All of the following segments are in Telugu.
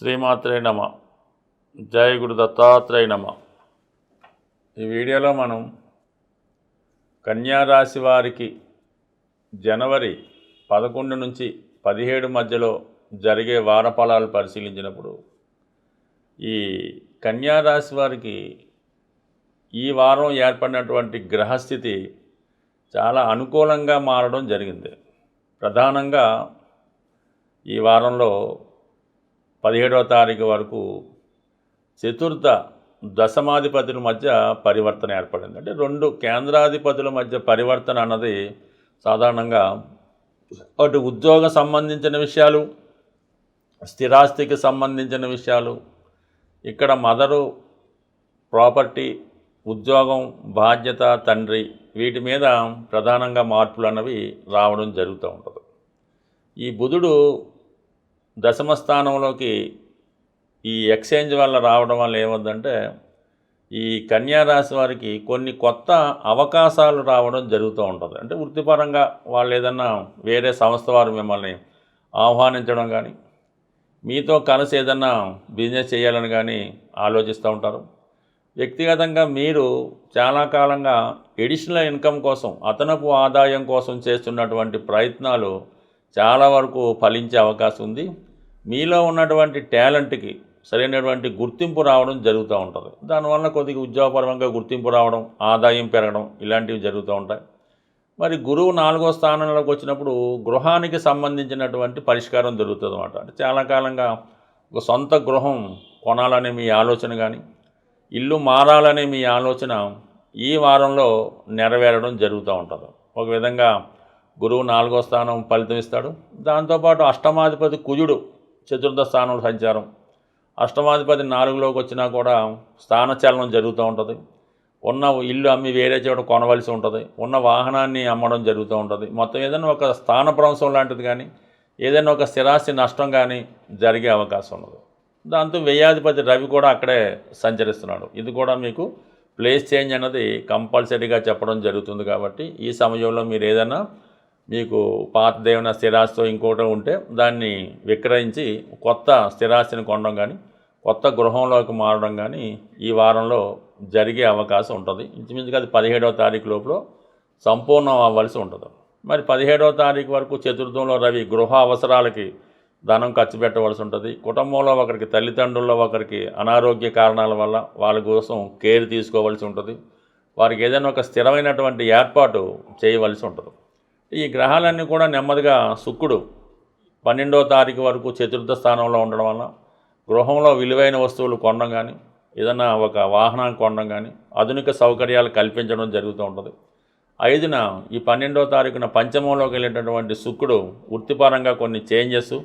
శ్రీమాత్రే నమ. జయ గురు దత్తాత్రేయ నమ. ఈ వీడియోలో మనం కన్యా రాశి వారికి జనవరి పదకొండు నుంచి పదిహేడు మధ్యలో జరిగే వార ఫలాలు పరిశీలించినప్పుడు ఈ కన్యా రాశి వారికి ఈ వారం ఏర్పడినటువంటి గ్రహస్థితి చాలా అనుకూలంగా మారడం జరిగింది. ప్రధానంగా ఈ వారంలో పదిహేడవ తారీఖు వరకు చతుర్థ దశమాధిపతుల మధ్య పరివర్తన ఏర్పడింది. అంటే రెండు కేంద్రాధిపతుల మధ్య పరివర్తన అన్నది సాధారణంగా అటు ఉద్యోగ సంబంధించిన విషయాలు స్థిరాస్తికి సంబంధించిన విషయాలు ఇక్కడ మదరు ప్రాపర్టీ ఉద్యోగం బాధ్యత తండ్రి వీటి మీద ప్రధానంగా మార్పులు అన్నవి రావడం జరుగుతూ ఉంటుంది. ఈ బుధుడు దశమ స్థానంలోకి ఈ ఎక్స్చేంజ్ వల్ల రావడం వల్ల ఏమవుతుందంటే ఈ కన్యా రాశి వారికి కొన్ని కొత్త అవకాశాలు రావడం జరుగుతూ ఉంటుంది. అంటే వృత్తిపరంగా వాళ్ళు ఏదన్నా వేరే సంస్థ వారు మిమ్మల్ని ఆహ్వానించడం కానీ మీతో కలిసి ఏదన్నా బిజినెస్ చేయాలని కానీ ఆలోచిస్తూ ఉంటారు. వ్యక్తిగతంగా మీరు చాలా కాలంగా ఎడిషనల్ ఇన్కమ్ కోసం అదనపు ఆదాయం కోసం చేస్తున్నటువంటి ప్రయత్నాలు చాలా వరకు ఫలించే అవకాశం ఉంది. మీలో ఉన్నటువంటి టాలెంట్కి సరైనటువంటి గుర్తింపు రావడం జరుగుతూ ఉంటుంది. దానివల్ల కొద్దిగా ఉద్యోగపరంగా గుర్తింపు రావడం ఆదాయం పెరగడం ఇలాంటివి జరుగుతూ ఉంటాయి. మరి గురువు నాలుగో స్థానంలోకి వచ్చినప్పుడు గృహానికి సంబంధించినటువంటి పరిష్కారం జరుగుతుంది అనమాట అంటే చాలా కాలంగా ఒక సొంత గృహం కొనాలనే మీ ఆలోచన కానీ ఇల్లు మారాలనే మీ ఆలోచన ఈ వారంలో నెరవేరడం జరుగుతూ ఉంటుంది. ఒక విధంగా గురువు నాలుగో స్థానం ఫలితం ఇస్తాడు. దాంతోపాటు అష్టమాధిపతి కుజుడు చతుర్థ స్థానంలో సంచారం. అష్టమాధిపతి నాలుగులోకి వచ్చినా కూడా స్థానచలనం జరుగుతూ ఉంటుంది. ఉన్న ఇల్లు అమ్మి వేరే చోట కొనవలసి ఉంటుంది. ఉన్న వాహనాన్ని అమ్మడం జరుగుతూ ఉంటుంది. మొత్తం ఏదైనా ఒక స్థానభ్రంశం లాంటిది కానీ ఏదైనా ఒక స్థిరాస్తి నష్టం కానీ జరిగే అవకాశం ఉన్నది. దాంతో వ్యయాధిపతి రవి కూడా అక్కడే సంచరిస్తున్నాడు. ఇది కూడా మీకు ప్లేస్ చేంజ్ అన్నది కంపల్సరీగా చెప్పడం జరుగుతుంది కాబట్టి ఈ సమయంలో మీరు ఏదైనా మీకు పాత దేవున స్థిరాస్తితో ఇంకోటి ఉంటే దాన్ని విక్రయించి కొత్త స్థిరాస్తిని కొనడం కానీ కొత్త గృహంలోకి మారడం కానీ ఈ వారంలో జరిగే అవకాశం ఉంటుంది. ఇంచుమించుగా అది పదిహేడవ తారీఖు లోపల సంపూర్ణం అవ్వాల్సి ఉంటుంది. మరి పదిహేడవ తారీఖు వరకు చతుర్థంలో రవి గృహ అవసరాలకి ధనం ఖర్చు పెట్టవలసి ఉంటుంది. కుటుంబంలో ఒకరికి తల్లిదండ్రుల్లో ఒకరికి అనారోగ్య కారణాల వల్ల వాళ్ళ కోసం కేర్ తీసుకోవాల్సి ఉంటుంది. వారికి ఏదైనా ఒక స్థిరమైనటువంటి ఏర్పాటు చేయవలసి ఉంటుంది. ఈ గ్రహాలన్నీ కూడా నెమ్మదిగా శుక్రుడు పన్నెండో తారీఖు వరకు చతుర్థ స్థానంలో ఉండడం వల్ల గృహంలో విలువైన వస్తువులు కొనడం కానీ ఏదైనా ఒక వాహనాన్ని కొనడం కానీ ఆధునిక సౌకర్యాలు కల్పించడం జరుగుతూ ఉంటుంది. ఐదున ఈ పన్నెండో తారీఖున పంచమంలోకి వెళ్ళేటటువంటి శుక్రుడు వృత్తిపరంగా కొన్ని చేంజెస్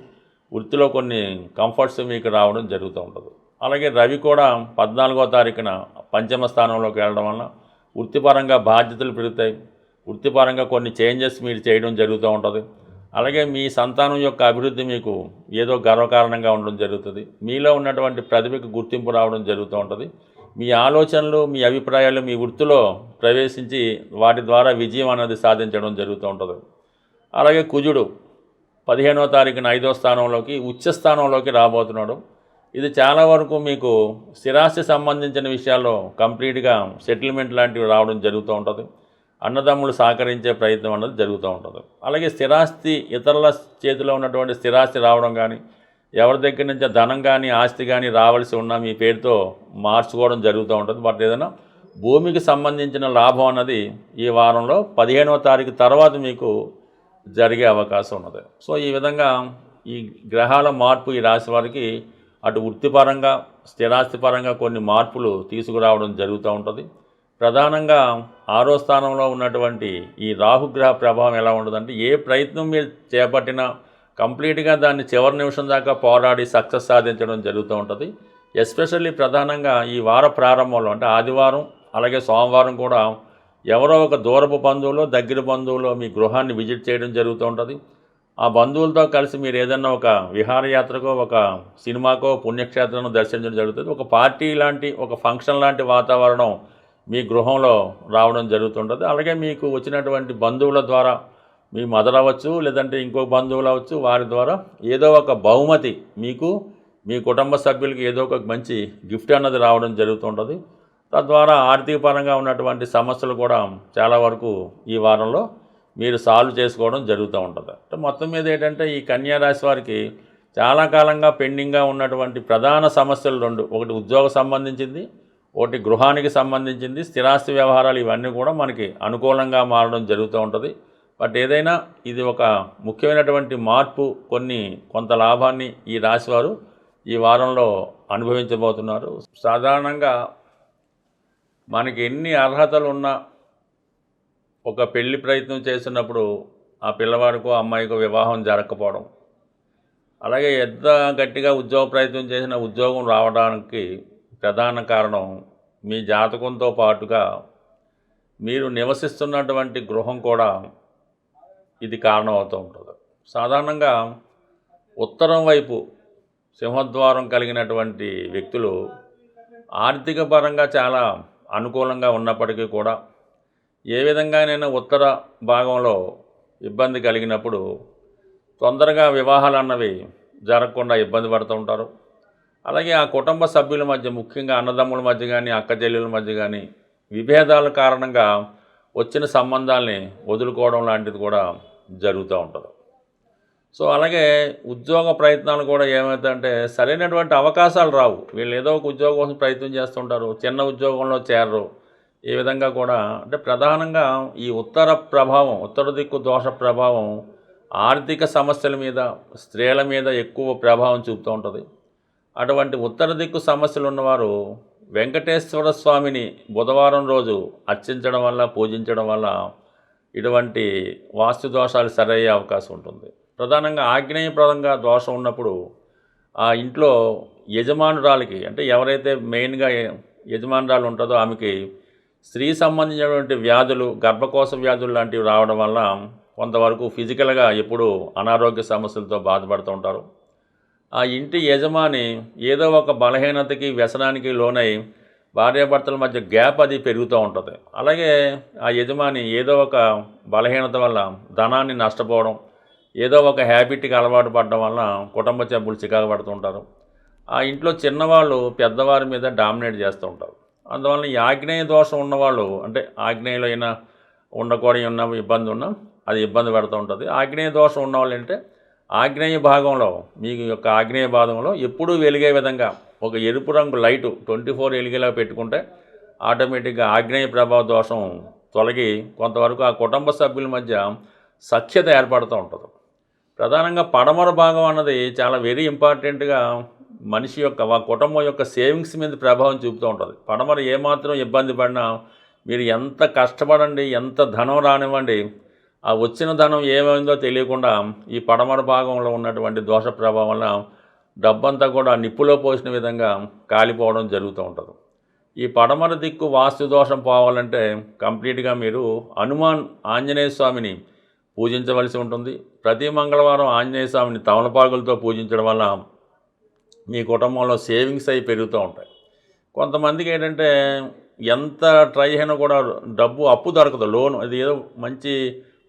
వృత్తిలో కొన్ని కంఫర్ట్స్ మీకు రావడం జరుగుతూ ఉంటుంది. అలాగే రవి కూడా పద్నాలుగో తారీఖున పంచమ స్థానంలోకి వెళ్ళడం వల్ల వృత్తిపరంగా బాధ్యతలు పెరుగుతాయి. వృత్తిపరంగా కొన్ని చేంజెస్ మీరు చేయడం జరుగుతూ ఉంటుంది. అలాగే మీ సంతానం యొక్క అభివృద్ధి మీకు ఏదో గర్వకారణంగా ఉండడం జరుగుతుంది. మీలో ఉన్నటువంటి ప్రతిభకు గుర్తింపు రావడం జరుగుతూ ఉంటుంది. మీ ఆలోచనలు మీ అభిప్రాయాలు మీ వృత్తిలో ప్రవేశించి వాటి ద్వారా విజయం అనేది సాధించడం జరుగుతూ ఉంటుంది. అలాగే కుజుడు పదిహేనో తారీఖున ఐదో స్థానంలోకి ఉచ్చ స్థానంలోకి రాబోతున్నాడు. ఇది చాలా వరకు మీకు స్థిరాస్తి సంబంధించిన విషయాల్లో కంప్లీట్గా సెటిల్మెంట్ లాంటివి రావడం జరుగుతూ ఉంటుంది. అన్నదమ్ములు సహకరించే ప్రయత్నం అన్నది జరుగుతూ ఉంటుంది. అలాగే స్థిరాస్తి ఇతరుల చేతిలో ఉన్నటువంటి స్థిరాస్తి రావడం కానీ ఎవరి దగ్గర నుంచి ధనం కానీ ఆస్తి కానీ రావాల్సి ఉన్నా మీ పేరుతో మార్చుకోవడం జరుగుతూ ఉంటుంది. బట్ ఏదైనా భూమికి సంబంధించిన లాభం అన్నది ఈ వారంలో పదిహేనవ తారీఖు తర్వాత మీకు జరిగే అవకాశం ఉన్నది. సో ఈ విధంగా ఈ గ్రహాల మార్పు ఈ రాశి వారికి అటు వృత్తిపరంగా స్థిరాస్తి పరంగా కొన్ని మార్పులు తీసుకురావడం జరుగుతూ ఉంటుంది. ప్రధానంగా ఆరో స్థానంలో ఉన్నటువంటి ఈ రాహుగ్రహ ప్రభావం ఎలా ఉండదంటే ఏ ప్రయత్నం మీరు చేపట్టినా కంప్లీట్గా దాన్ని చివరి నిమిషం దాకా పోరాడి సక్సెస్ సాధించడం జరుగుతూ ఉంటుంది. ఎస్పెషల్లీ ప్రధానంగా ఈ వార ప్రారంభంలో అంటే ఆదివారం అలాగే సోమవారం కూడా ఎవరో ఒక దూరపు బంధువులో దగ్గర బంధువులో మీ గృహాన్ని విజిట్ చేయడం జరుగుతూ ఉంటుంది. ఆ బంధువులతో కలిసి మీరు ఏదైనా ఒక విహారయాత్రకో ఒక సినిమాకో పుణ్యక్షేత్రం దర్శించడం జరుగుతుంది. ఒక పార్టీ లాంటి ఒక ఫంక్షన్ లాంటి వాతావరణం మీ గృహంలో రావడం జరుగుతుంటుంది. అలాగే మీకు వచ్చినటువంటి బంధువుల ద్వారా మీ మదర్ అవ్వచ్చు లేదంటే ఇంకో బంధువులు అవ్వచ్చు వారి ద్వారా ఏదో ఒక బహుమతి మీకు మీ కుటుంబ సభ్యులకి ఏదో ఒక మంచి గిఫ్ట్ అన్నది రావడం జరుగుతుంటుంది. తద్వారా ఆర్థిక పరంగా ఉన్నటువంటి సమస్యలు కూడా చాలా వరకు ఈ వారంలో మీరు సాల్వ్ చేసుకోవడం జరుగుతూ ఉంటుంది. అంటే మొత్తం మీద ఏంటంటే ఈ కన్యారాశి వారికి చాలా కాలంగా పెండింగ్గా ఉన్నటువంటి ప్రధాన సమస్యలు రెండు. ఒకటి ఉద్యోగ సంబంధించింది ఒకటి గృహానికి సంబంధించింది స్థిరాస్తి వ్యవహారాలు ఇవన్నీ కూడా మనకి అనుకూలంగా మారడం జరుగుతూ ఉంటుంది. బట్ ఏదైనా ఇది ఒక ముఖ్యమైనటువంటి మార్పు కొన్ని కొంత లాభాన్ని ఈ రాశివారు ఈ వారంలో అనుభవించబోతున్నారు. సాధారణంగా మనకి ఎన్ని అర్హతలు ఉన్నా ఒక పెళ్ళి ప్రయత్నం చేసినప్పుడు ఆ పిల్లవాడికో అమ్మాయికో వివాహం జరగకపోవడం. అలాగే ఎంత గట్టిగా ఉద్యోగ ప్రయత్నం చేసిన ఉద్యోగం రావడానికి ప్రధాన కారణం మీ జాతకంతో పాటుగా మీరు నివసిస్తున్నటువంటి గృహం కూడా ఇది కారణం అవుతూ ఉంటుంది. సాధారణంగా ఉత్తరం వైపు సింహద్వారం కలిగినటువంటి వ్యక్తులు ఆర్థిక పరంగా చాలా అనుకూలంగా ఉన్నప్పటికీ కూడా ఏ విధంగానైనా ఉత్తర భాగంలో ఇబ్బంది కలిగినప్పుడు తొందరగా వివాహాలు అన్నవి జరగకుండా ఇబ్బంది పడుతూ ఉంటారు. అలాగే ఆ కుటుంబ సభ్యుల మధ్య ముఖ్యంగా అన్నదమ్ముల మధ్య కానీ అక్కచెల్లెల మధ్య కానీ విభేదాల కారణంగా వచ్చిన సంబంధాల్ని వదులుకోవడం లాంటిది కూడా జరుగుతూ ఉంటుంది. సో అలాగే ఉద్యోగ ప్రయత్నాలు కూడా ఏమవుతాయంటే సరైనటువంటి అవకాశాలు రావు. వీళ్ళు ఏదో ఒక ఉద్యోగం కోసం ప్రయత్నం చేస్తుంటారు చిన్న ఉద్యోగంలో చేరరు. ఈ విధంగా కూడా అంటే ప్రధానంగా ఈ ఉత్తర ప్రభావం ఉత్తర దిక్కు దోష ప్రభావం ఆర్థిక సమస్యల మీద స్త్రీల మీద ఎక్కువ ప్రభావం చూపుతూ ఉంటుంది. అటువంటి ఉత్తర దిక్కు సమస్యలు ఉన్నవారు వెంకటేశ్వర స్వామిని బుధవారం రోజు అర్చించడం వల్ల పూజించడం వల్ల ఇటువంటి వాస్తు దోషాలు సరయ్యే అవకాశం ఉంటుంది. ప్రధానంగా ఆగ్నేయప్రదంగా దోషం ఉన్నప్పుడు ఆ ఇంట్లో యజమానురాలకి అంటే ఎవరైతే మెయిన్గా యజమానురాలు ఉంటుందో ఆమెకి స్త్రీ సంబంధించినటువంటి వ్యాధులు గర్భకోశ వ్యాధులు లాంటివి రావడం వల్ల కొంతవరకు ఫిజికల్గా ఎప్పుడూ అనారోగ్య సమస్యలతో బాధపడుతూ ఉంటారు. ఆ ఇంటి యజమాని ఏదో ఒక బలహీనతకి వ్యసనానికి లోనై భార్యాభర్తల మధ్య గ్యాప్ అది పెరుగుతూ ఉంటుంది. అలాగే ఆ యజమాని ఏదో ఒక బలహీనత వల్ల ధనాన్ని నష్టపోవడం ఏదో ఒక హ్యాబిట్కి అలవాటు పడడం వల్ల కుటుంబ సభ్యులు చికాకు పడుతుంటారు ఆ ఇంట్లో చిన్నవాళ్ళు పెద్దవారి మీద డామినేట్ చేస్తూ ఉంటారు. అందువల్ల ఈ ఆగ్నేయ దోషం ఉన్నవాళ్ళు అంటే ఆగ్నేయులు అయినా ఉండకూడని ఉన్న ఇబ్బంది ఉన్నా అది ఇబ్బంది పెడుతూ ఉంటుంది. ఆగ్నేయ దోషం ఉన్నవాళ్ళు అంటే ఆగ్నేయ భాగంలో మీ యొక్క ఆగ్నేయ భాగంలో ఎప్పుడూ వెలిగే విధంగా ఒక ఎరుపు రంగు లైటు ట్వంటీ ఫోర్ వెలిగేలా పెట్టుకుంటే ఆటోమేటిక్గా ఆగ్నేయ ప్రభావ దోషం తొలగి కొంతవరకు ఆ కుటుంబ సభ్యుల మధ్య సఖ్యత ఏర్పడుతూ ఉంటుంది. ప్రధానంగా పడమర భాగం అన్నది చాలా వెరీ ఇంపార్టెంట్గా మనిషి యొక్క ఆ కుటుంబం యొక్క సేవింగ్స్ మీద ప్రభావం చూపుతూ ఉంటుంది. పడమర ఏమాత్రం ఇబ్బంది పడినా మీరు ఎంత కష్టపడండి ఎంత ధనం రానివ్వండి ఆ వచ్చిన ధనం ఏమైందో తెలియకుండా ఈ పడమర భాగంలో ఉన్నటువంటి దోష ప్రభావం వల్ల డబ్బంతా కూడా నిప్పులో పోసిన విధంగా కాలిపోవడం జరుగుతూ ఉంటుంది. ఈ పడమర దిక్కు వాస్తు దోషం పోవాలంటే కంప్లీట్గా మీరు హనుమాన్ ఆంజనేయ స్వామిని పూజించవలసి ఉంటుంది. ప్రతి మంగళవారం ఆంజనేయ స్వామిని తమలపాకులతో పూజించడం వల్ల మీ కుటుంబంలో సేవింగ్స్ అవి పెరుగుతూ ఉంటాయి. కొంతమందికి ఏంటంటే ఎంత ట్రై అయినా కూడా డబ్బు అప్పు దొరకదు లోన్ అది ఏదో మంచి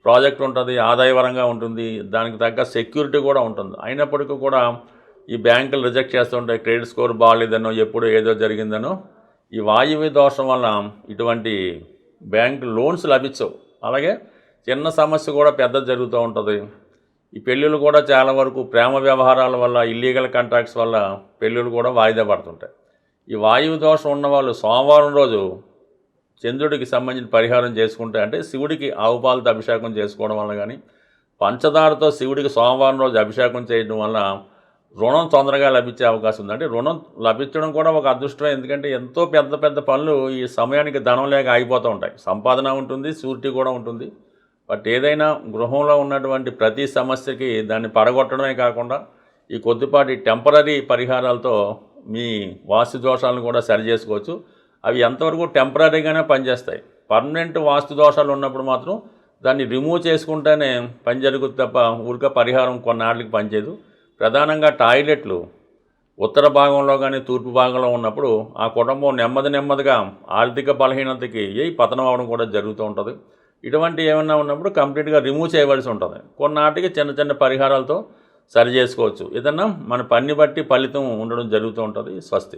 ప్రాజెక్ట్ ఉంటుంది ఆదాయపరంగా ఉంటుంది దానికి తగ్గ సెక్యూరిటీ కూడా ఉంటుంది. అయినప్పటికీ కూడా ఈ బ్యాంకులు రిజెక్ట్ చేస్తుంటాయి క్రెడిట్ స్కోర్ బాగాలేదనో ఎప్పుడు ఏదో జరిగిందనో ఈ వాయువ్య దోషం వల్ల ఇటువంటి బ్యాంక్ లోన్స్ లభించవు. అలాగే చిన్న సమస్య కూడా పెద్ద జరుగుతూ ఉంటుంది. ఈ పెళ్ళిళ్ళు కూడా చాలా వరకు ప్రేమ వ్యవహారాల వల్ల ఇల్లీగల్ కాంట్రాక్ట్స్ వల్ల పెళ్ళిళ్ళు కూడా వాయిదా పడుతుంటాయి. ఈ వాయువు దోషం ఉన్నవాళ్ళు సోమవారం రోజు చంద్రుడికి సంబంధించిన పరిహారం చేసుకుంటే అంటే శివుడికి ఆవు పాలతో అభిషేకం చేసుకోవడం వల్ల కానీ పంచదారతో శివుడికి సోమవారం రోజు అభిషేకం చేయడం వల్ల రుణం తొందరగా లభించే అవకాశం ఉంది. అంటే రుణం లభించడం కూడా ఒక అదృష్టం ఎందుకంటే ఎంతో పెద్ద పెద్ద పనులు ఈ సమయానికి ధనం లేక ఆగిపోతూ ఉంటాయి. సంపాదన ఉంటుంది షూరిటీ కూడా ఉంటుంది. బట్ ఏదైనా గృహంలో ఉన్నటువంటి ప్రతి సమస్యకి దాన్ని పడగొట్టడమే కాకుండా ఈ కొద్దిపాటి టెంపరీ పరిహారాలతో మీ వాస్తు దోషాలను కూడా సరి చేసుకోవచ్చు. అవి ఎంతవరకు టెంపరీగానే పనిచేస్తాయి. పర్మనెంట్ వాస్తు దోషాలు ఉన్నప్పుడు మాత్రం దాన్ని రిమూవ్ చేసుకుంటేనే పని జరుగుతుంది తప్ప ఊరిక పరిహారం కొన్నాళ్ళకి పనిచేయదు. ప్రధానంగా టాయిలెట్లు ఉత్తర భాగంలో కానీ తూర్పు భాగంలో ఉన్నప్పుడు ఆ కుటుంబం నెమ్మది నెమ్మదిగా ఆర్థిక బలహీనతకి ఏ పతనం అవడం కూడా జరుగుతూ ఉంటుంది. ఇటువంటి ఏమైనా ఉన్నప్పుడు కంప్లీట్గా రిమూవ్ చేయవలసి ఉంటుంది. కొన్నాటికి చిన్న చిన్న పరిహారాలతో సరి చేసుకోవచ్చు. ఏదన్నా మన పని బట్టి ఫలితం ఉండడం జరుగుతూ ఉంటుంది. స్వస్తి.